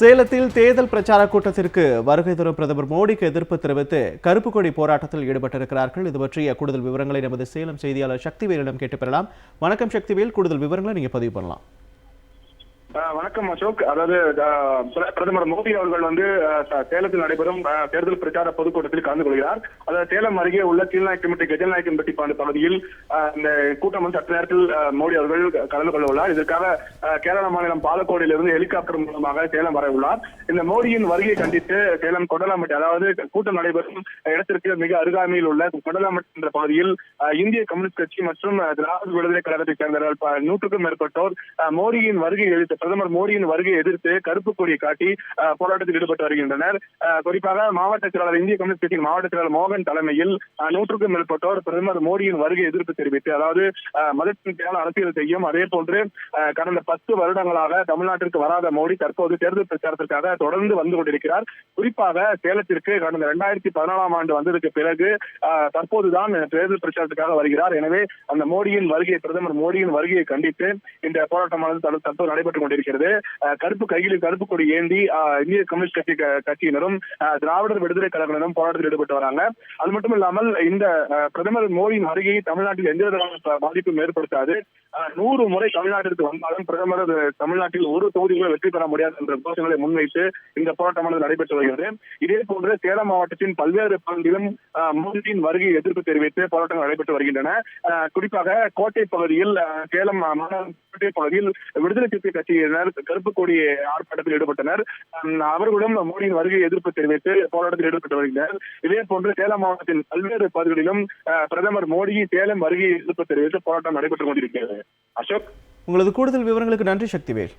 சேலத்தில் தேர்தல் பிரச்சார கூட்டத்திற்கு வருகை தரும் பிரதமர் மோடிக்கு எதிர்ப்பு தெரிவித்து கருப்பு கொடி போராட்டத்தில் ஈடுபட்டிருக்கிறார்கள். இது பற்றிய கூடுதல் விவரங்களை நமது சேலம் செய்தியாளர் சக்திவேலிடம் கேட்டு பெறலாம். வணக்கம் சக்திவேல். கூடுதல் விவரங்களை நீங்க பதிவு பண்ணலாம். வணக்கம் அசோக். அதாவது பிரதமர் மோடி அவர்கள் வந்து சேலத்தில் நடைபெறும் தேர்தல் பிரச்சார பொதுக்கூட்டத்தில் கலந்து கொள்கிறார். அதாவது சேலம் அருகே உள்ள கீழ்நாயக்கம்பட்டி கஜநாயக்கம்பட்டி பகுதி- பகுதியில் இந்த கூட்டம் வந்து சற்று நேரத்தில் மோடி அவர்கள் கலந்து கொள்ள உள்ளார். இதற்காக கேரள மாநிலம் பாலக்கோடியிலிருந்து ஹெலிகாப்டர் மூலமாக சேலம் வர உள்ளார். இந்த மோடியின் வருகையை கண்டித்து சேலம் கொடலாம்பட்டி அதாவது கூட்டம் நடைபெறும் இடத்திற்கு மிக அருகாமையில் உள்ள கொடலாம்பட்டி என்ற பகுதியில் இந்திய கம்யூனிஸ்ட் கட்சி மற்றும் திராவிட விடுதலை கழகத்தைச் சேர்ந்தவர்கள் நூற்றுக்கும் மேற்பட்டோர் மோடியின் வருகை எதிர்த்து பிரதமர் மோடியின் வருகையை எதிர்த்து கருப்பு கொடியை காட்டி போராட்டத்தில் ஈடுபட்டு வருகின்றனர். குறிப்பாக மாவட்ட செயலாளர் இந்திய கம்யூனிஸ்ட் கட்சியின் மாவட்ட செயலாளர் மோகன் தலைமையில் நூற்றுக்கும் மேற்பட்டோர் பிரதமர் மோடியின் வருகை எதிர்ப்பு தெரிவித்து அதாவது ஆஹ் அரசியல் செய்யும். அதே போன்று கடந்த பத்து வருடங்களாக தமிழ்நாட்டிற்கு வராத மோடி தற்போது தேர்தல் பிரச்சாரத்திற்காக தொடர்ந்து வந்து கொண்டிருக்கிறார். குறிப்பாக சேலத்திற்கு கடந்த இரண்டாயிரத்தி பதினாலாம் ஆண்டு வந்ததற்கு பிறகு ஆஹ் தற்போதுதான் தேர்தல் பிரச்சாரத்துக்காக வருகிறார். எனவே அந்த மோடியின் வருகை பிரதமர் மோடியின் வருகையை கண்டித்து இந்த போராட்டமானது தற்போது நடைபெற்றுக் கொண்டிருக்கிறது. கருப்பு கையில் கருப்பு கொடி ஏந்தி ஆஹ் இந்திய கம்யூனிஸ்ட் கட்சி கட்சியினரும் ஆஹ் திராவிடர் விடுதலை கழகத்தினரும் போராட்டத்தில் ஈடுபட்டு வராங்க. அது மட்டும் இல்லாமல் இந்த ஆஹ் பிரதமர் மோடியின் வருகை தமிழ்நாட்டில் எந்த விதமான பாதிப்பும் ஏற்படுத்தாது. நூறு முறை தமிழ்நாட்டிற்கு வந்தாலும் பிரதமர் தமிழ்நாட்டில் ஒரு தொகுதி கூட வெற்றி பெற முடியாது என்ற கோஷங்களை முன்வைத்து இந்த போராட்டமானது நடைபெற்று வருகிறது. இதே போன்று சேலம் மாவட்டத்தின் பல்வேறு பகுதிகளிலும் மோடியின் வருகை எதிர்ப்பு தெரிவித்து போராட்டங்கள் நடைபெற்று வருகின்றன. குறிப்பாக கோட்டை பகுதியில் சேலம் கோட்டை பகுதியில் விடுதலை சிறுத்தை கட்சியினர் கருப்பு கொடி ஆர்ப்பாட்டத்தில் ஈடுபட்டனர். அவர்களும் மோடியின் வருகை எதிர்ப்பு தெரிவித்து போராட்டத்தில் ஈடுபட்டு வருகின்றனர். இதே போன்று சேலம் மாவட்டத்தின் பல்வேறு பகுதிகளிலும் ஆஹ் பிரதமர் மோடி சேலம் வருகை எதிர்ப்பு தெரிவித்து போராட்டம் நடைபெற்றுக் கொண்டிருக்கிறது. அசோக். உங்களது கூடுதல் விவரங்களுக்கு நன்றி சக்திவேல்.